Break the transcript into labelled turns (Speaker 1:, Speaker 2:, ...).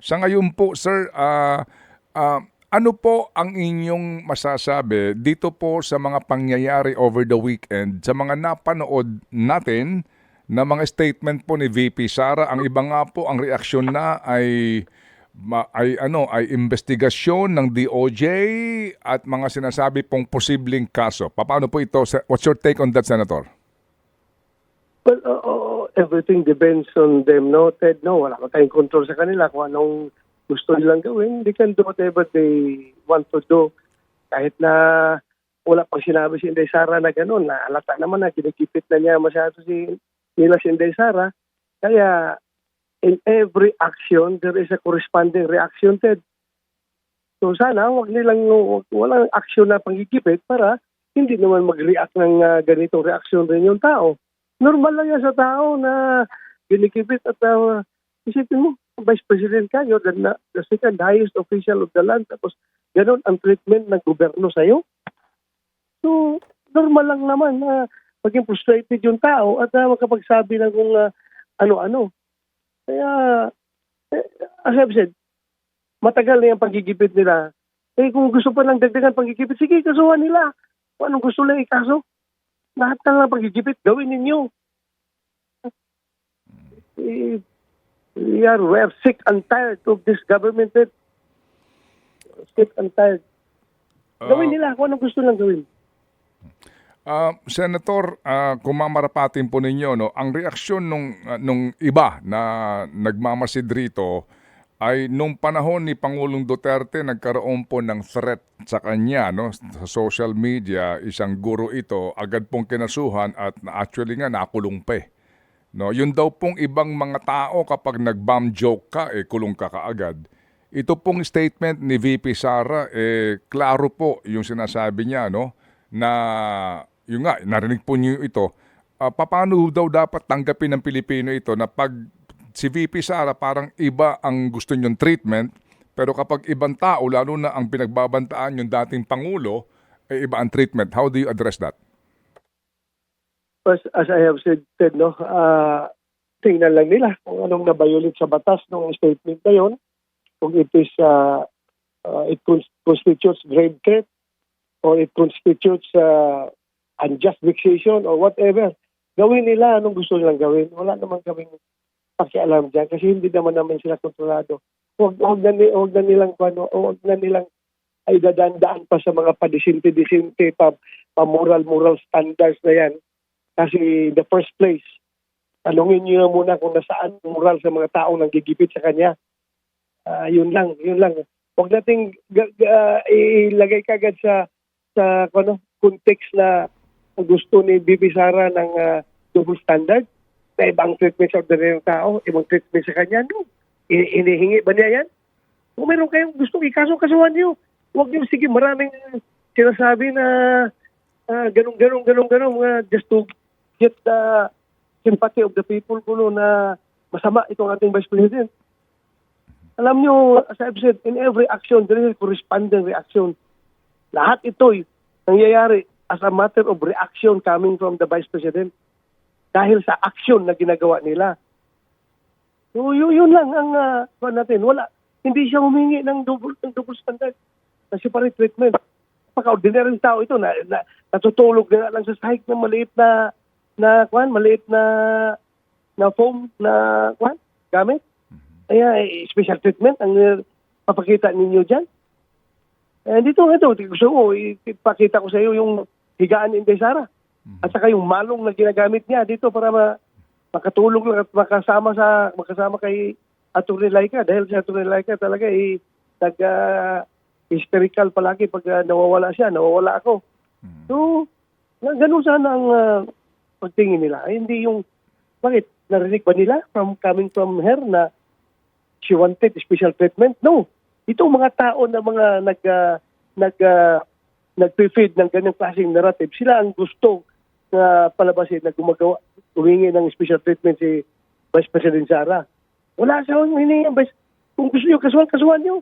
Speaker 1: Sa ngayon po, sir, ah, ah, ano po ang inyong masasabi dito po sa mga pangyayari over the weekend, sa mga napanood natin na mga statement po ni VP Sara, ang iba nga po ang reaksyon na ay ma- ay ano ay investigasyon ng DOJ at mga sinasabi pong posibleng kaso. Paano po ito? What's your take on that, Senator?
Speaker 2: Well, uh, uh, everything depends on them, no, Ted, no. Wala ka tayong control sa kanila kung anong gusto nilang gawin. They can do whatever they want to do. Kahit na wala pang sinabi si Inday Sara na gano'n, na alata naman na kinikipit na niya masyado si nila si Inday Sara. Kaya in every action, there is a corresponding reaction, Ted. So sana wag nilang wag, walang action na panggigipit para hindi naman mag-react ng uh, ganitong reaction rin yung tao. Normal lang yan sa tao na ginikipit at uh, isipin mo, Vice President ka, you're the, the second highest official of the land, tapos ganun ang treatment ng gobyerno sa'yo. So, normal lang naman na maging frustrated yung tao at uh, makapagsabi ng kung uh, ano-ano. Kaya, eh, as I've said, matagal na yung pagigipit nila. Eh kung gusto pa lang dagdagan pagigipit, sige, kasuhan nila. Kung anong gusto lang ikaso. Lahat na lang pagigipit, gawin ninyo. Eh, we are, we are sick and tired of this government. Sick and tired. Gawin nila kung anong gusto lang gawin.
Speaker 1: Ah, Senator, ah, kung mamarapatin po ninyo, no, ang reaksyon nung, ah, nung iba na nagmamasid rito ay nung panahon ni Pangulong Duterte nagkaroon po ng threat sa kanya no, sa social media, isang guro ito, agad pong kinasuhan at actually nga nakulong pa eh. No, yun daw pong ibang mga tao kapag nag-bomb joke ka, eh kulong ka kaagad. Ito pong statement ni VP Sara, eh klaro po yung sinasabi niya, no, na yung nga, narinig po niyo ito, ah, paano daw dapat tanggapin ng Pilipino ito na pag si VP Sara parang iba ang gusto niyong treatment, pero kapag ibang tao, lalo na ang pinagbabantaan yung dating Pangulo, eh iba ang treatment. How do you address that?
Speaker 2: as, as I have said, Ted, no, ah tingnan lang nila kung anong nabayulit sa batas ng statement na yon. Kung it is, ah, ah, it cons- constitutes grave threat or it constitutes uh, unjust vexation or whatever. Gawin nila anong gusto nilang gawin. Wala naman kaming pakialam dyan kasi hindi naman naman sila kontrolado. Huwag, huwag, na, huwag na nilang, ano, huwag na nilang ay dadandaan pa sa mga padisinti-disinti, pa, pa moral-moral standards na yan. Kasi the first place, tanungin niyo na muna kung nasaan moral sa mga taong nanggigipit sa kanya. Ah, yun lang, yun lang. Huwag nating ga- ilagay kagad sa sa ano, context na gusto ni Bibi Sara ng ah, double standard na ibang treatment sa ordinaryong tao, ibang treatment sa kanya. No. Inihingi ba niya yan? Kung meron kayong gustong ikaso, kasuhan niyo. Huwag niyo, sige, maraming sinasabi na ah, ganun, ganun, ganun, ganun, ah, just to get the sympathy of the people kuno na masama itong ating Vice President. Alam niyo, as I've said, in every action, there is a corresponding reaction. Lahat ito'y nangyayari as a matter of reaction coming from the Vice President dahil sa action na ginagawa nila. So, yun, yun lang ang uh, natin. Wala. Hindi siya humingi ng double, ng double standard na separate treatment. Pagka-ordinary tao ito na, na natutulog na lang sa sahig ng maliit na na kwan, maliit na na foam na kwan, gamit. Kaya eh, special treatment ang uh, papakita ninyo dyan. Eh, dito, ito, gusto ko, ipakita ko sa iyo yung higaan ni Inday Sara. At saka yung malong na ginagamit niya dito para ma, makatulong lang at makasama sa makasama kay Atty. Laika dahil si Atty. Laika talaga eh, nag ah, hysterical palagi pag ah, nawawala siya, nawawala ako. So, na, ganun sana ang ah, pagtingin nila. Ay, hindi yung, bakit? Narinig ba nila from coming from her na she wanted special treatment? No. Ito mga tao na mga nag, ah, nag, ah, nag-feed ng ganyang klaseng narrative, sila ang gusto na palabasin na gumagawa, humingi ng special treatment si Vice President Sara. Wala siya yung hiningi. Vice- Kung gusto nyo kasuhan, kasuhan nyo.